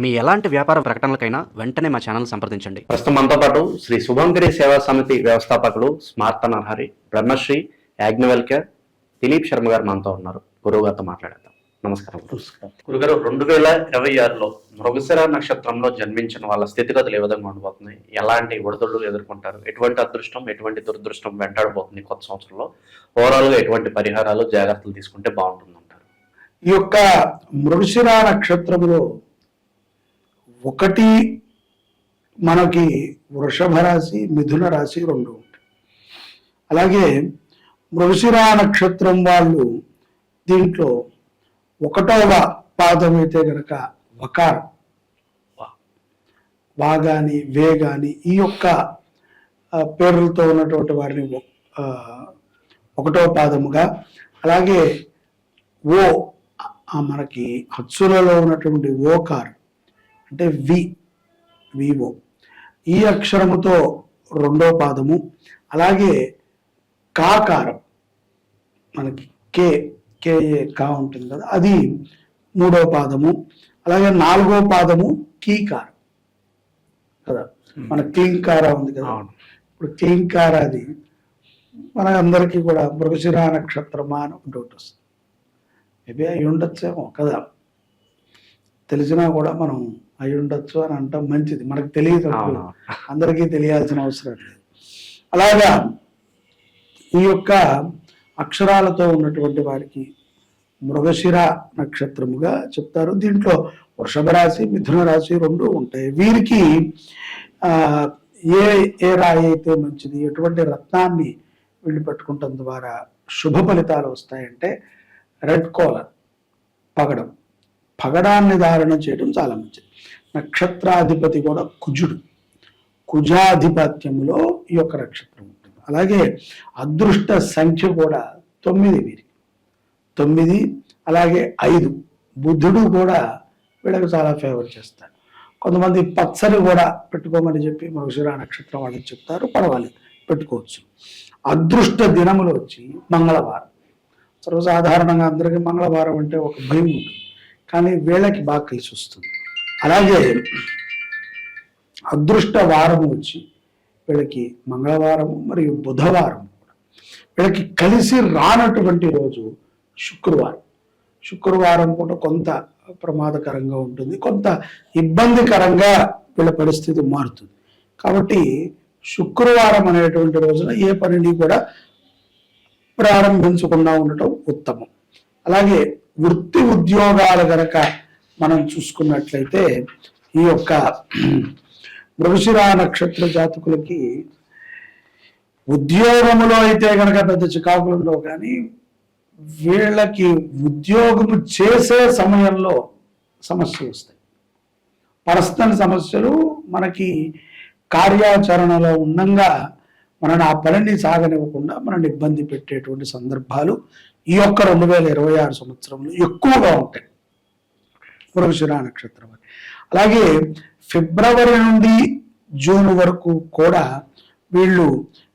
మీ ఎలాంటి వ్యాపార ప్రకటనలకైనా వెంటనే మా ఛానల్ సంప్రదించండి. ప్రస్తుతం మనతో పాటు శ్రీ శుభంగిరి సేవా సమితి వ్యవస్థాపకులు స్మార్త నరహరి బ్రహ్మశ్రీ యాజ్ఞవల్కర్ దిలీప్ శర్మ గారు మనతో ఉన్నారు. గురువు గారితో మాట్లాడేద్దాం. నమస్కారం. గురుగారు రెండు వేల ఇరవై ఆరులో మృగశిర నక్షత్రంలో జన్మించిన వాళ్ళ స్థితిగతులు ఏ విధంగా ఉండబోతున్నాయి? ఎలాంటి ఒడిదుళ్ళు ఎదుర్కొంటారు? ఎటువంటి అదృష్టం ఎటువంటి దురదృష్టం వెంటాడబోతుంది కొత్త సంవత్సరంలో? ఓవరాల్గా ఎటువంటి పరిహారాలు జాగ్రత్తలు తీసుకుంటే బాగుంటుందంటారు? ఈ యొక్క మృగశిర నక్షత్రములో ఒకటి మనకి వృషభ రాశి మిథున రాశి రెండు ఉంటాయి. అలాగే మృషిరా నక్షత్రం వాళ్ళు దీంట్లో ఒకటవ పాదం అయితే గనక వకార్. వా. గాని వే గాని ఈ యొక్క పేర్లతో ఉన్నటువంటి వారిని ఒ- ఒకటవ పాదముగా అలాగే ఓ మనకి హత్సులలో ఉన్నటువంటి ఓకార్ అంటే వి వివో. ఈ అక్షరముతో రెండో పాదము అలాగే కాకారం మనకి కే కేఏ కా ఉంటుంది కదా అది మూడో పాదము అలాగే నాలుగో పాదము కీకారం కదా. మన క్లీంకార ఉంది కదా. ఇప్పుడు క్లీంకార అది. మన అందరికీ కూడా మృగశిర నక్షత్రమా అని డౌట్ వస్తుంది. మేబీ అయి ఉండొచ్చేమో కదా. తెలిసినా కూడా మనం అయి ఉండొచ్చు అని అంటాం మంచిది. మనకు తెలియదు. అందరికీ తెలియాల్సిన అవసరం లేదు. అలాగా ఈ యొక్క అక్షరాలతో ఉన్నటువంటి వారికి మృగశిర నక్షత్రముగా చెప్తారు. దీంట్లో వృషభ రాశి మిథున రాశి రెండు ఉంటాయి. వీరికి ఆ, ఏ ఏ రాయి అయితే మంచిది ఎటువంటి రత్నాన్ని వీళ్ళు పెట్టుకుంటం ద్వారా శుభ ఫలితాలు వస్తాయంటే రెడ్ కోలర్ పగడం. పగడాన్ని ధారణ చేయడం చాలా మంచిది. నక్షత్రాధిపతి కూడా కుజుడు. కుజాధిపత్యంలో ఈ యొక్క నక్షత్రం ఉంటుంది. అలాగే అదృష్ట సంఖ్య కూడా తొమ్మిది వీరికి తొమ్మిది అలాగే ఐదు. బుద్ధుడు కూడా వీళ్ళకి చాలా ఫేవర్ చేస్తాడు. కొంతమంది పచ్చని కూడా పెట్టుకోమని చెప్పి మృగశిర నక్షత్రం వాళ్ళకి చెప్తారు. పర్వాలేదు పెట్టుకోవచ్చు. అదృష్ట దినములు వచ్చి మంగళవారం. సర్వసాధారణంగా అందరికీ మంగళవారం అంటే ఒక భయం ఉంటుంది. కానీ వీళ్ళకి బాగా కలిసి వస్తుంది. అలాగే అదృష్ట వారం వచ్చి వీళ్ళకి మంగళవారం మరియు బుధవారం కూడా. వీళ్ళకి కలిసి రానటువంటి రోజు శుక్రవారం. శుక్రవారం కూడా కొంత ప్రమాదకరంగా ఉంటుంది కొంత ఇబ్బందికరంగా వీళ్ళ పరిస్థితి మారుతుంది. కాబట్టి శుక్రవారం అనేటువంటి రోజున ఏ పనిని కూడా ప్రారంభించకుండా ఉండటం ఉత్తమం. అలాగే వృత్తి ఉద్యోగాలు గనక మనం చూసుకున్నట్లయితే ఈ యొక్క మృగశిరా నక్షత్ర జాతకులకి ఉద్యోగములో అయితే గనక పెద్ద చికాకులు ఉండవు కానీ వీళ్ళకి ఉద్యోగము చేసే సమయంలో సమస్యలు వస్తాయి. పర్సనల్ సమస్యలు మనకి కార్యాచరణలో ఉండంగా మనని ఆ పనిని సాగనివ్వకుండా మనని ఇబ్బంది పెట్టేటువంటి సందర్భాలు ఈ యొక్క రెండు వేల ఇరవై ఆరు సంవత్సరంలో ఎక్కువగా ఉంటాయి. మృగశిర నక్షత్రం అని. అలాగే ఫిబ్రవరి నుండి జూన్ వరకు కూడా వీళ్ళు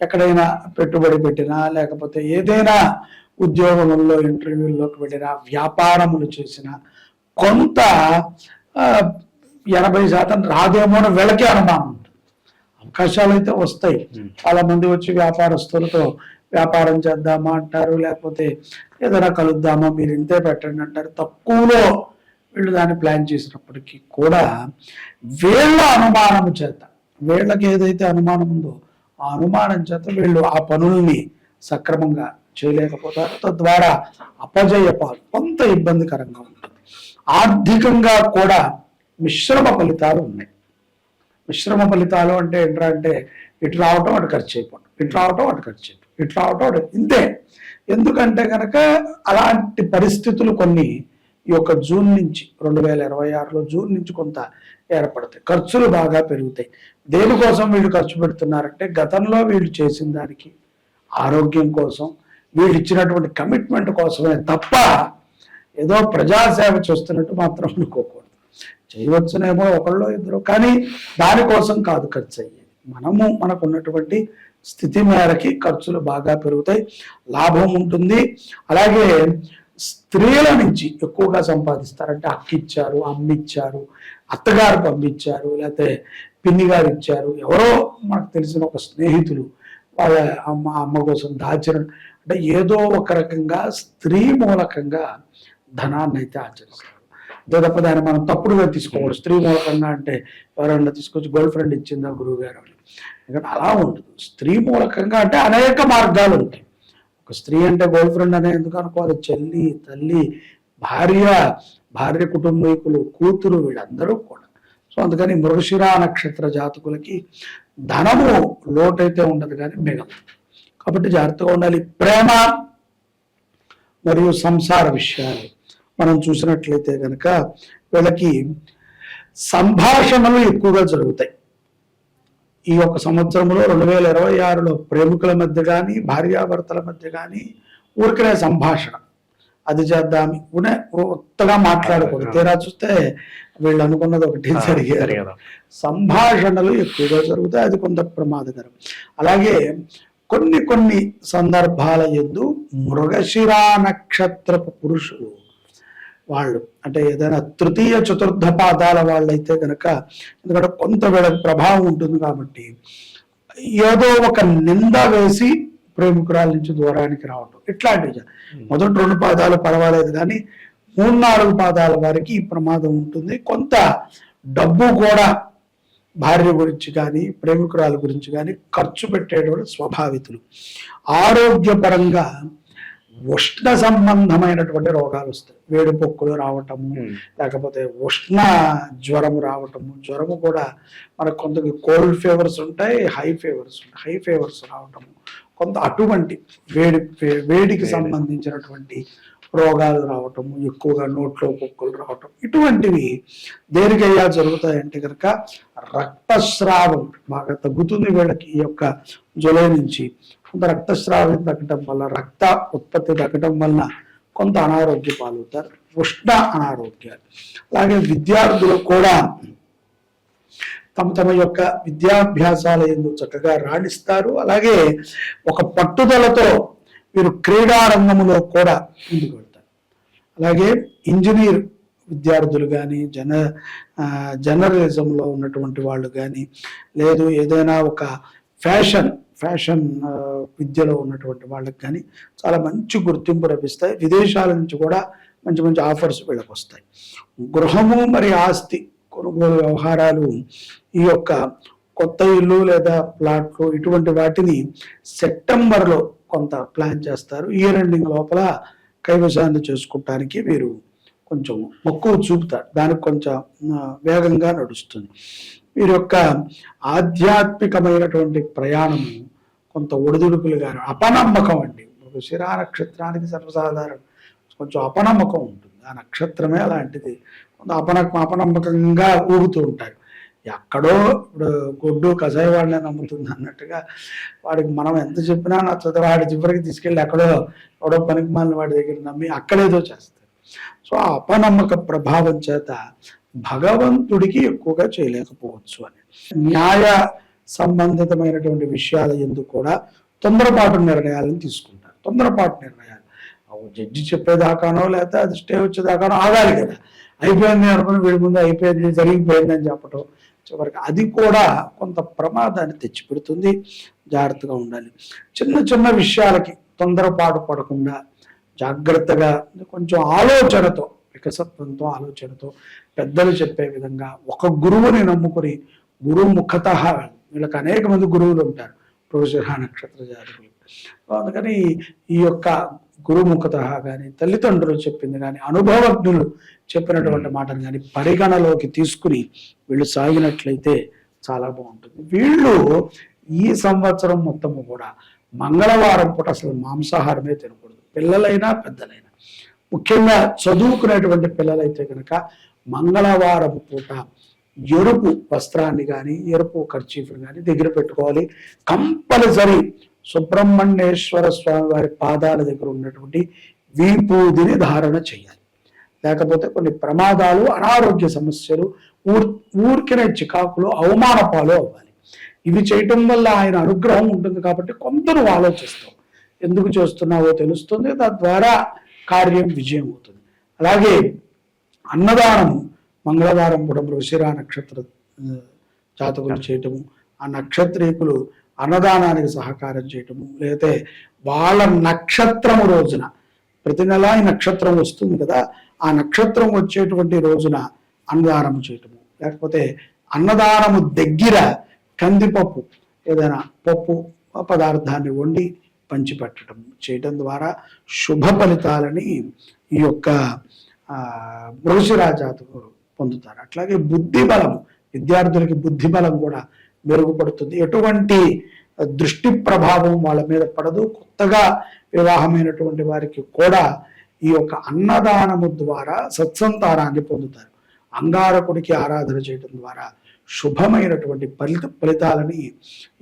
ఎక్కడైనా పెట్టుబడి పెట్టినా లేకపోతే ఏదైనా ఉద్యోగంలో ఇంటర్వ్యూల్లోకి వెళ్ళినా వ్యాపారములు చేసినా కొంత ఎనభై శాతం రాదేమో అని వీళ్ళకే అనుమానం ఉంటుంది. అవకాశాలు అయితే వస్తాయి. చాలా మంది వచ్చి వ్యాపారస్తులతో వ్యాపారం చేద్దామా అంటారు లేకపోతే ఏదైనా కలుద్దామా మీరు ఇంతే పెట్టండి అంటారు. తక్కువలో వీళ్ళు దాన్ని ప్లాన్ చేసినప్పటికీ కూడా వీళ్ళ అనుమానం చేత వీళ్ళకి ఏదైతే అనుమానం ఉందో ఆ అనుమానం చేత వీళ్ళు ఆ పనుల్ని సక్రమంగా చేయలేకపోతారు. తద్వారా అపజయ పాలు కొంత ఇబ్బందికరంగా ఉంటుంది. ఆర్థికంగా కూడా మిశ్రమ ఫలితాలు ఉన్నాయి. మిశ్రమ ఫలితాలు అంటే ఏంటంటే ఇటు రావటం అటు ఖర్చు అయిపోవడం ఇటు రావటం అటు ఖర్చు ఇట్లా అవటం ఇంతే. ఎందుకంటే కనుక అలాంటి పరిస్థితులు కొన్ని ఈ యొక్క జూన్ నుంచి రెండు వేల ఇరవై ఆరులో జూన్ నుంచి కొంత ఏర్పడతాయి. ఖర్చులు బాగా పెరుగుతాయి. దేనికోసం వీళ్ళు ఖర్చు పెడుతున్నారంటే గతంలో వీళ్ళు చేసిన దానికి ఆరోగ్యం కోసం వీళ్ళు ఇచ్చినటువంటి కమిట్మెంట్ కోసమే తప్ప ఏదో ప్రజాసేవ చేస్తున్నట్టు మాత్రం అనుకోకూడదు. చేయవచ్చునేమో ఒకళ్ళు ఇద్దరు. కానీ దానికోసం కాదు ఖర్చు అయ్యేది మనము మనకు ఉన్నటువంటి స్థితి మేరకి ఖర్చులు బాగా పెరుగుతాయి లాభం ఉంటుంది. అలాగే స్త్రీల నుంచి ఎక్కువగా సంపాదిస్తారు. అంటే అక్కిచ్చారు అమ్మిచ్చారు అత్తగారు పంపించారు లేకపోతే పిన్ని గారు ఇచ్చారు. ఎవరో మనకు తెలిసిన ఒక స్నేహితులు వాళ్ళ అమ్మ అమ్మ కోసం దాచిన అంటే ఏదో ఒక రకంగా స్త్రీ మూలకంగా ధనాన్ని అయితే ఆచరిస్తారు. అంతే తప్ప దాన్ని మనం తప్పుడుగా తీసుకోకూడదు. స్త్రీ మూలకంగా అంటే ఎవరైనా తీసుకొచ్చి గర్ల్ ఫ్రెండ్ ఇచ్చిందా గురువు గారు అని. అలా ఉంటుంది. స్త్రీ మూలకంగా అంటే అనేక మార్గాలు ఉంటాయి. ఒక స్త్రీ అంటే గర్ల్ ఫ్రెండ్ అనే ఎందుకు అనుకోవాలి? చెల్లి తల్లి భార్య భార్య కుటుంబీకులు కూతురు వీళ్ళందరూ కూడా. సో అందుకని మృగశిర నక్షత్ర జాతకులకి ధనము లోటైతే ఉండదు కానీ మిగలదు కాబట్టి జాగ్రత్తగా ఉండాలి. ప్రేమ మరియు సంసార విషయాలు. మనం చూసినట్లయితే కనుక వీళ్ళకి సంభాషణలు ఎక్కువగా జరుగుతాయి. ఈ యొక్క సంవత్సరంలో రెండు వేల ఇరవై ఆరులో ప్రేమికుల మధ్య కానీ భార్యాభర్తల మధ్య కానీ ఊరికనే సంభాషణ. అది చేద్దాం ఉనే ఉత్తగా మాట్లాడకూడదు. తీరా చూస్తే వీళ్ళు అనుకున్నది ఒకటి జరిగేది. సంభాషణలు ఎక్కువగా జరుగుతాయి. అది కొంత ప్రమాదకరం. అలాగే కొన్ని కొన్ని సందర్భాల ఎందు మృగశిరా నక్షత్రపు పురుషులు వాళ్ళు. అంటే ఏదైనా తృతీయ చతుర్థ పాదాల వాళ్ళైతే కనుక ఎందుకంటే కొంత ప్రభావం ఉంటుంది కాబట్టి ఏదో ఒక నింద వేసి ప్రేమికురాల నుంచి దూరానికి రావటం. ఇట్లాంటివి జ- మొదటి రెండు పాదాలు పర్వాలేదు కానీ మూడు నాలుగు పాదాల వారికి ఈ ప్రమాదం ఉంటుంది. కొంత డబ్బు కూడా భార్య గురించి కానీ ప్రేమికురాల గురించి కానీ ఖర్చు పెట్టేటువంటి స్వభావితులు. ఆరోగ్యపరంగా ఉష్ణ సంబంధమైనటువంటి రోగాలు వస్తాయి. వేడి పొక్కులు రావటము Hmm. లేకపోతే ఉష్ణ జ్వరము రావటము. జ్వరము కూడా మనకు కొంత కోల్డ్ ఫీవర్స్ ఉంటాయి హై ఫీవర్స్ ఉంటాయి. హై ఫీవర్స్ రావటము. కొంత అటువంటి వేడి వేడికి వేడి. సంబంధించినటువంటి రోగాలు రావటము ఎక్కువగా నోట్లో పొక్కులు రావటం. ఇటువంటివి దేనికయ్యా జరుగుతాయంటే కనుక రక్తస్రావం బాగా తగ్గుతుంది వీళ్ళకి ఈ యొక్క జులై నుంచి. కొంత రక్తస్రావం తగ్గటం వల్ల రక్త ఉత్పత్తి తగ్గటం వలన కొంత అనారోగ్య పాలవుతారు. ఉష్ణ అనారోగ్యాలు. అలాగే విద్యార్థులు కూడా తమ తమ యొక్క విద్యాభ్యాసాల ఎందు చక్కగా రాణిస్తారు. అలాగే ఒక పట్టుదలతో వీరు క్రీడారంగంలో కూడా ముందుకు వెళ్తారు అలాగే ఇంజనీర్ విద్యార్థులు కానీ జన జర్నలిజంలో ఉన్నటువంటి వాళ్ళు కానీ లేదు ఏదైనా ఒక ఫ్యాషన్ ఫ్యాషన్ విద్యలో ఉన్నటువంటి వాళ్ళకి కానీ చాలా మంచి గుర్తింపు లభిస్తాయి. విదేశాల నుంచి కూడా మంచి మంచి ఆఫర్స్ వీళ్ళకి వస్తాయి. గృహము మరి ఆస్తి కొనుగోలు వ్యవహారాలు ఈ యొక్క కొత్త ఇల్లు లేదా ప్లాట్లు ఇటువంటి వాటిని సెప్టెంబర్లో కొంత ప్లాన్ చేస్తారు. ఇయర్ ఎండింగ్ లోపల కైవసాన్ని చేసుకుంటానికి వీరు కొంచెం మక్కువ చూపుతారు. దానికి కొంచెం వేగంగా నడుస్తుంది. వీరి యొక్క ఆధ్యాత్మికమైనటువంటి ప్రయాణం కొంత ఒడిదుడుకులుగా అపనమ్మకం అండి. శిరా నక్షత్రానికి సర్వసాధారణం. కొంచెం అపనమ్మకం ఉంటుంది. ఆ నక్షత్రమే అలాంటిది. కొంత అపన అపనమ్మకంగా ఊగుతూ ఉంటారు. ఎక్కడో ఇప్పుడు గొడ్డు కషాయ వాడినే నమ్ముతుంది అన్నట్టుగా వాడికి మనం ఎంత చెప్పినా నచ్చదు వాడి చివరికి తీసుకెళ్ళి ఎక్కడో ఎవడో పనికి మాలిన వాడి దగ్గర నమ్మి అక్కడేదో చేస్తారు. సో ఆ అపనమ్మక ప్రభావం చేత భగవంతుడికి ఎక్కువగా చేయలేకపోవచ్చు అని. న్యాయ సంబంధితమైనటువంటి విషయాల ఎందుకు కూడా తొందరపాటు నిర్ణయాలను తీసుకుంటారు. తొందరపాటు నిర్ణయాలు. జడ్జి చెప్పేదాకానో లేకపోతే అది స్టే వచ్చేదాకానో ఆగాలి కదా. అయిపోయింది అనుకుని వీడి ముందు అయిపోయింది జరిగిపోయింది అని చెప్పటం చివరికి అది కూడా కొంత ప్రమాదాన్ని తెచ్చిపెడుతుంది. జాగ్రత్తగా ఉండాలి. చిన్న చిన్న విషయాలకి తొందరపాటు పడకుండా జాగ్రత్తగా కొంచెం ఆలోచనతో వికసత్వంతో ఆలోచనతో పెద్దలు చెప్పే విధంగా ఒక గురువుని నమ్ముకుని గురువు ముఖత వీళ్ళకి అనేక మంది గురువులు ఉంటారు. ప్రొఫెసర్ నక్షత్ర జాతకులు. అందుకని ఈ యొక్క గురుముఖత కానీ తల్లిదండ్రులు చెప్పింది కానీ అనుభవజ్ఞులు చెప్పినటువంటి మాటలు కానీ పరిగణలోకి తీసుకుని వీళ్ళు సాగినట్లయితే చాలా బాగుంటుంది. వీళ్ళు ఈ సంవత్సరం మొత్తము కూడా మంగళవారం పూట అసలు మాంసాహారమే తినకూడదు. పిల్లలైనా పెద్దలైనా. ముఖ్యంగా చదువుకునేటువంటి పిల్లలైతే కనుక మంగళవారం పూట ఎరుపు వస్త్రాన్ని కానీ ఎరుపు ఖర్చీఫ్ని కానీ దగ్గర పెట్టుకోవాలి. కంపల్సరీ సుబ్రహ్మణ్యేశ్వర స్వామి వారి పాదాల దగ్గర ఉన్నటువంటి వీపూదిని ధారణ చేయాలి. లేకపోతే కొన్ని ప్రమాదాలు అనారోగ్య సమస్యలు ఊర్ ఊరికిన చికాకులు అవమాన పాలు అవ్వాలి. ఇవి చేయటం వల్ల ఆయన అనుగ్రహం ఉంటుంది కాబట్టి కొంత నువ్వు ఆలోచిస్తావు ఎందుకు చేస్తున్నావో తెలుస్తుంది తద్వారా కార్యం విజయం అవుతుంది. అలాగే అన్నదానము మంగళవారం కూడా మృగశిర నక్షత్ర ఆ, జాతకులు చేయటము ఆ నక్షత్రీకులు అన్నదానానికి సహకారం చేయటము లేకపోతే వాళ్ళ నక్షత్రము రోజున ప్రతి నెల ఈ నక్షత్రం వస్తుంది కదా ఆ నక్షత్రం వచ్చేటువంటి రోజున అన్నదానం చేయటము లేకపోతే అన్నదానము దగ్గర కందిపప్పు ఏదైనా పప్పు పదార్థాన్ని వండి పంచిపెట్టడం చేయటం ద్వారా శుభ ఫలితాలని ఈ యొక్క జాతకులు పొందుతారు. అట్లాగే బుద్ధి బలం విద్యార్థులకి బుద్ధి బలం కూడా మెరుగుపడుతుంది. ఎటువంటి దృష్టి ప్రభావం వాళ్ళ మీద పడదు. కొత్తగా వివాహమైనటువంటి వారికి కూడా ఈ యొక్క అన్నదానము ద్వారా సత్సంతానాన్ని పొందుతారు. అంగారకుడికి ఆరాధన చేయడం ద్వారా శుభమైనటువంటి ఫలిత ఫలితాలని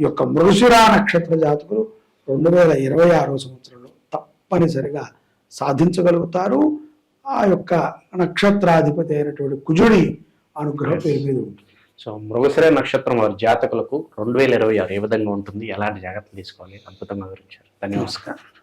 ఈ యొక్క మృగశిరా నక్షత్ర జాతకులు రెండు వేల ఇరవై ఆరో సంవత్సరంలో తప్పనిసరిగా సాధించగలుగుతారు. ఆ యొక్క నక్షత్రాధిపతి అయినటువంటి కుజుడి అనుగ్రహం పేరు మీద ఉంటుంది. సో మృగశిర నక్షత్రం వారి జాతకులకు రెండు వేల ఇరవై ఆరు ఏ విధంగా ఉంటుంది? ఎలాంటి జాగ్రత్తలు తీసుకోవాలి? అద్భుతంగా వివరించారు. ధన్యవాదాలు.